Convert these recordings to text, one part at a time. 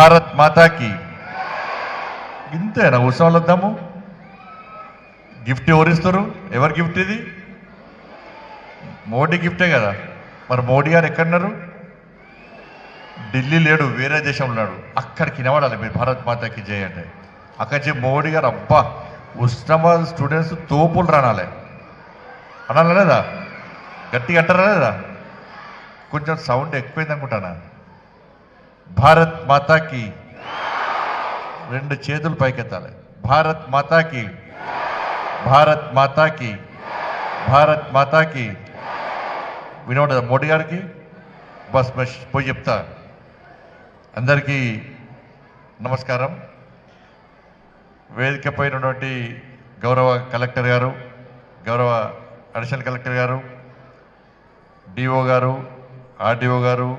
భారత్ మాతాకి. ఇంతేనా? ఉత్సవాలు వద్దాము గిఫ్ట్ ఎవరిస్తారు ఎవరు గిఫ్ట్ ఇది? మోడీ గిఫ్టే కదా. మరి మోడీ గారు ఎక్కడున్నారు? ఢిల్లీ లేడు వేరే దేశంలో ఉన్నాడు. అక్కడికి వినబడాలి మీరు భారత్ మాతాకి చేయండి అంటే. అక్కడి మోడీ గారు అబ్బా ఉస్మానాబాద్ స్టూడెంట్స్ తోపులు రానాలి. అనాలి లేదా? గట్టిగా అంటారా లేదా? కొంచెం సౌండ్ ఎక్కువైంది అనుకుంటానా? భారత్ మాతాకి రెండు చేతులు పైకెత్తాలి. భారత్ మాతాకి భారత్ మాతాకి భారత్ మాతాకి వినోద మోడీ గారికి బస్ బస్ పోయి చెప్తా. అందరికీ నమస్కారం. వేదిక ఉన్నటువంటి గౌరవ కలెక్టర్ గారు గౌరవ అడిషనల్ కలెక్టర్ గారు డిఓ గారు ఆర్డీఓ గారు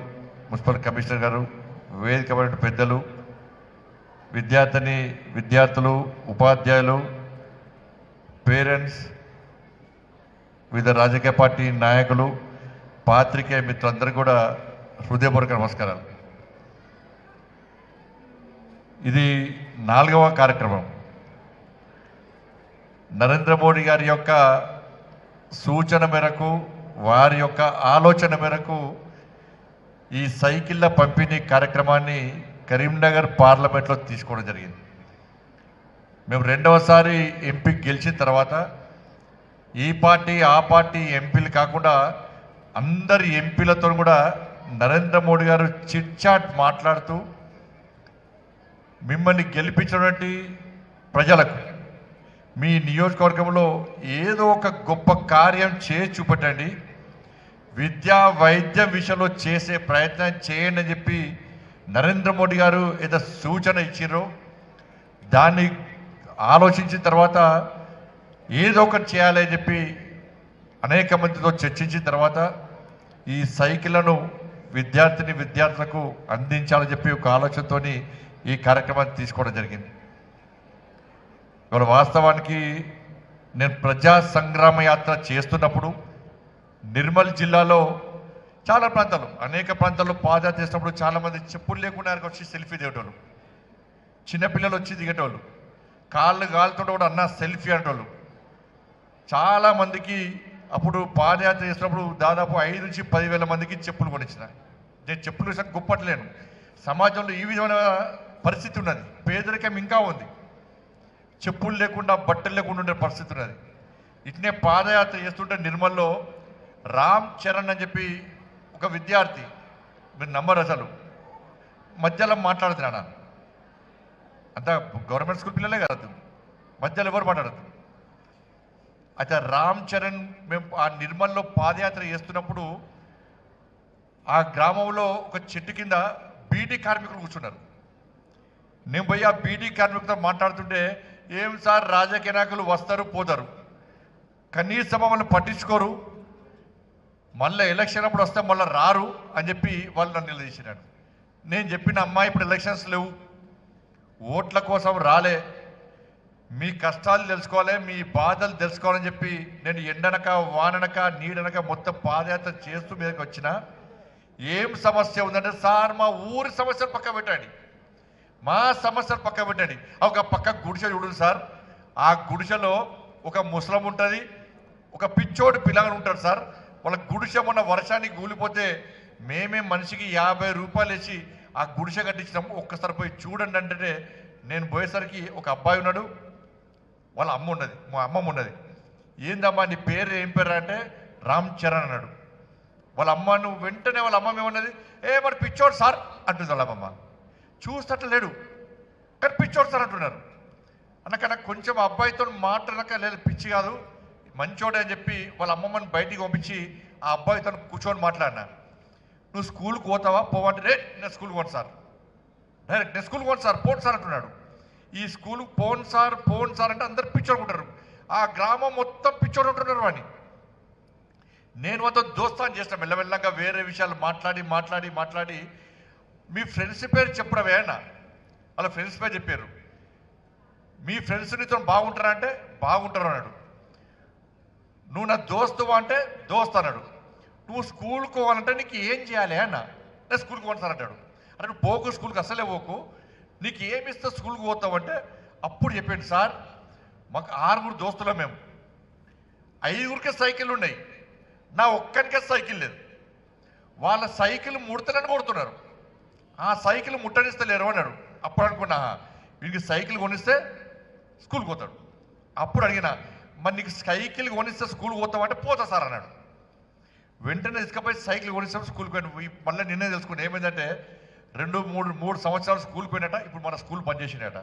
మున్సిపల్ కమిషనర్ గారు వేదికమైన పెద్దలు విద్యార్థిని విద్యార్థులు ఉపాధ్యాయులు పేరెంట్స్ వివిధ రాజకీయ పార్టీ నాయకులు పాత్రికేయ మిత్రులందరూ కూడా హృదయపూర్వక నమస్కారాలు. ఇది నాలుగవ కార్యక్రమం. నరేంద్ర మోడీ గారి యొక్క సూచన మేరకు వారి యొక్క ఆలోచన మేరకు ఈ సైకిళ్ళ పంపిణీ కార్యక్రమాన్ని కరీంనగర్ పార్లమెంట్లో తీసుకోవడం జరిగింది. మేము రెండవసారి ఎంపీ గెలిచిన తర్వాత ఈ పార్టీ ఆ పార్టీ ఎంపీలు కాకుండా అందరి ఎంపీలతో కూడా నరేంద్ర మోడీ గారు చిట్చాట్ మాట్లాడుతూ మిమ్మల్ని గెలిపించినటువంటి ప్రజలకు మీ నియోజకవర్గంలో ఏదో ఒక గొప్ప కార్యం చేసి చూపెట్టండి. విద్యా వైద్యం విషయంలో చేసే ప్రయత్నం చేయండి అని చెప్పి నరేంద్ర మోడీ గారు ఏదో సూచన ఇచ్చారో దాన్ని ఆలోచించిన తర్వాత ఏదో ఒకటి చేయాలి చెప్పి అనేక మందితో చర్చించిన తర్వాత ఈ సైకిళ్ళను విద్యార్థిని విద్యార్థులకు అందించాలని చెప్పి ఒక ఆలోచనతోని ఈ కార్యక్రమాన్ని తీసుకోవడం జరిగింది. ఇవాళ వాస్తవానికి నేను ప్రజా సంగ్రామ యాత్ర చేస్తున్నప్పుడు నిర్మల్ జిల్లాలో చాలా ప్రాంతాలు అనేక ప్రాంతాల్లో పాదయాత్ర చేసినప్పుడు చాలామంది చెప్పులు లేకుండా ఆయనకు వచ్చి సెల్ఫీ దిగేటోళ్ళు చిన్నపిల్లలు వచ్చి దిగేటోళ్ళు కాళ్ళు కాలుతుంటే కూడా అన్న సెల్ఫీ అంటోళ్ళు చాలా మందికి అప్పుడు పాదయాత్ర చేసినప్పుడు దాదాపు ఐదు నుంచి పదివేల మందికి చెప్పులు కొనిచ్చిన. నేను చెప్పులు విషయం గొప్పట్లేను. సమాజంలో ఈ విధమైన పరిస్థితి ఉన్నది. పేదరికం ఇంకా ఉంది. చెప్పులు లేకుండా బట్టలు లేకుండా ఉండే పరిస్థితి ఉన్నది. ఇట్నే పాదయాత్ర చేస్తుంటే నిర్మల్లో రామ్ చరణ్ అని చెప్పి ఒక విద్యార్థి. మీరు నంబర్ అసలు. మధ్యలో మాట్లాడుతున్నాను అంతా గవర్నమెంట్ స్కూల్ పిల్లలే కదా మధ్యలో ఎవరు మాట్లాడదు అయితే రామ్ చరణ్ మేము ఆ నిర్మల్లో పాదయాత్ర చేస్తున్నప్పుడు ఆ గ్రామంలో ఒక చెట్టు కింద బీడీ కార్మికులు కూర్చున్నారు. నేను పోయి ఆ బీడీ కార్మికులతో మాట్లాడుతుంటే ఏం సార్ రాజకీయ నాయకులు వస్తారు పోతారు. కనీసం మమ్మల్ని పట్టించుకోరు. మళ్ళీ ఎలక్షన్ అప్పుడు వస్తే మళ్ళీ రారు అని చెప్పి వాళ్ళు నన్ను నిలదీసినాడు నేను చెప్పిన అమ్మాయి ఇప్పుడు ఎలక్షన్స్ లేవు. ఓట్ల కోసం రాలే. మీ కష్టాలు తెలుసుకోవాలి మీ బాధలు తెలుసుకోవాలని చెప్పి నేను ఎండనక వాననక నీడనక మొత్తం పాదయాత్ర చేస్తూ మీదకి వచ్చిన ఏం సమస్య ఉందంటే సార్ మా ఊరి సమస్యలు పక్క పెట్టండి. మా సమస్యలు పక్క పెట్టండి. ఒక పక్క గుడిసె చూడండి సార్. ఆ గుడిసెలో ఒక ముసలం ఉంటుంది. ఒక పిచ్చోడు పిల్లగాడు ఉంటాడు సార్. వాళ్ళ గుడిసె మొన్న వర్షానికి కూలిపోతే మేమే మనిషికి యాభై రూపాయలు వేసి ఆ గుడిసె కట్టించినాము. ఒక్కసారి పోయి చూడండి అంటే నేను పోయేసరికి ఒక అబ్బాయి ఉన్నాడు. వాళ్ళ అమ్మ ఉన్నది. మా అమ్మమ్మ ఉన్నది. ఏందమ్మా నీ పేరు ఏం పేరు అంటే రామ్ చరణ్ అన్నాడు. వాళ్ళ అమ్మ నువ్వు వెంటనే వాళ్ళ అమ్మమ్మ ఏమన్నది? ఏ మరి పిచ్చోడు సార్ అంటుంది వాళ్ళ అమ్మమ్మ. చూస్తట్టు లేడు. కానీ పిచ్చోడు సార్ అంటున్నారు. అన్నక నాకు కొంచెం అబ్బాయితో మాట్లాడక లేదు పిచ్చి కాదు. మంచోడే అని చెప్పి వాళ్ళ అమ్మమ్మని బయటికి పంపించి ఆ అబ్బాయితో కూర్చొని మాట్లాడినా. నువ్వు స్కూల్కి పోతావా? పోవంటే రే నేను స్కూల్కి పోను సార్. డైరెక్ట్ నేను స్కూల్కి పోను సార్ పోను సార్ అంటున్నాడు. ఈ స్కూల్కి పోను సార్ పోను సార్ అంటే అందరు పిచ్చోడుకుంటారు ఆ గ్రామం మొత్తం పిచ్చోడు ఉంటున్నారు వాడిని. నేను మాతో దోస్తాను చేసిన మెల్లమెల్లగా వేరే విషయాలు మాట్లాడి మాట్లాడి మాట్లాడి. మీ ఫ్రెండ్స్ పేరు చెప్పడమే అన్న. వాళ్ళ ఫ్రెండ్స్ పేరు చెప్పారు. మీ ఫ్రెండ్స్ నీతో బాగుంటారా? అంటే బాగుంటారు అన్నాడు. నువ్వు నా దోస్తువా? అంటే దోస్త్ అన్నాడు. నువ్వు స్కూల్కి పోవాలంటే నీకు ఏం చేయాలి? అన్న. నేను స్కూల్కి పోను సార్ అంటాడు. అంటే నువ్వు పోకు స్కూల్కి అసలే పోకు. నీకు ఏమి ఇస్తే స్కూల్కి పోతావంటే అప్పుడు చెప్పాడు సార్ మాకు ఆరుగురు దోస్తులం మేము. ఐదుగురికే సైకిల్ ఉన్నాయి. నా ఒక్కరికే సైకిల్ లేదు. వాళ్ళ సైకిల్ ముడతలని కొడుతున్నారు. ఆ సైకిల్ ముట్టనిస్తలేరు అన్నాడు. అప్పుడు అనుకున్నా వీడికి సైకిల్ కొనిస్తే స్కూల్కి పోతాడు. అప్పుడు అడిగినా మరి నీకు సైకిల్ కొనిస్తే స్కూల్కి పోతావు అంటే పోతా సార్ అన్నాడు. వెంటనే ఇసుకపోయి సైకిల్ కొనిస్తాం స్కూల్కి పోయిన మళ్ళీ నిన్నే తెలుసుకుని ఏమైందంటే రెండు మూడు మూడు సంవత్సరాలు స్కూల్కి పోయినట ఇప్పుడు మన స్కూల్ పనిచేసినట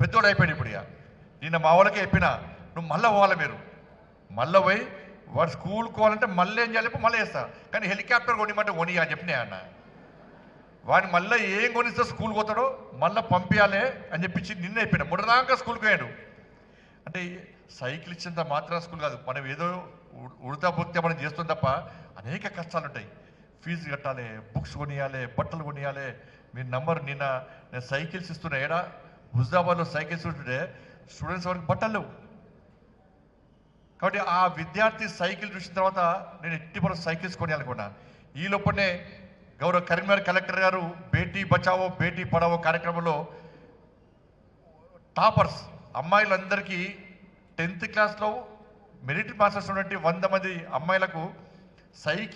పెద్దోడు అయిపోయాడు ఇప్పుడు ఇక. నిన్న మా వాళ్ళకే చెప్పిన నువ్వు మళ్ళీ పోవాలి మీరు. మళ్ళీ పోయి వాడు స్కూల్ పోవాలంటే మళ్ళీ ఏం చేయాలి? మళ్ళీ వేస్తా. కానీ హెలికాప్టర్ కొనిమంటే కొని అని చెప్పినా అన్న. వాడిని మళ్ళీ ఏం కొనిస్తే స్కూల్కి పోతాడో మళ్ళీ పంపించాలి అని చెప్పించి నిన్న అయిపోయినా ముడదాకా స్కూల్కి పోయాడు. అంటే సైకిల్ ఇచ్చినంత మాత్రం స్కూల్ కాదు మనం ఏదో ఉడతా పొత్తే మనం చేస్తాం తప్ప అనేక కష్టాలు ఉంటాయి. ఫీజు కట్టాలి బుక్స్ కొనియాలి బట్టలు కొనియాలి. మీ నంబర్ నిన్న నేను సైకిల్స్ ఇస్తున్నా ఏడా? హుజాబాద్లో సైకిల్స్ ఉంటుంటే స్టూడెంట్స్ వరకు బట్టలు లేవు. కాబట్టి ఆ విద్యార్థి సైకిల్ చూసిన తర్వాత నేను ఎట్టి మనం సైకిల్స్ కొనియాలనుకున్నా. ఈ లోపలనే గౌరవ కరీంనగర్ కలెక్టర్ గారు బేటీ బచావో బేటీ పడావో కార్యక్రమంలో టాపర్స్ అమ్మాయిలందరికీ టెన్త్ క్లాస్లో మెరిట్ మాస్టర్స్ ఉన్నటువంటి వంద మంది అమ్మాయిలకు సైకిల్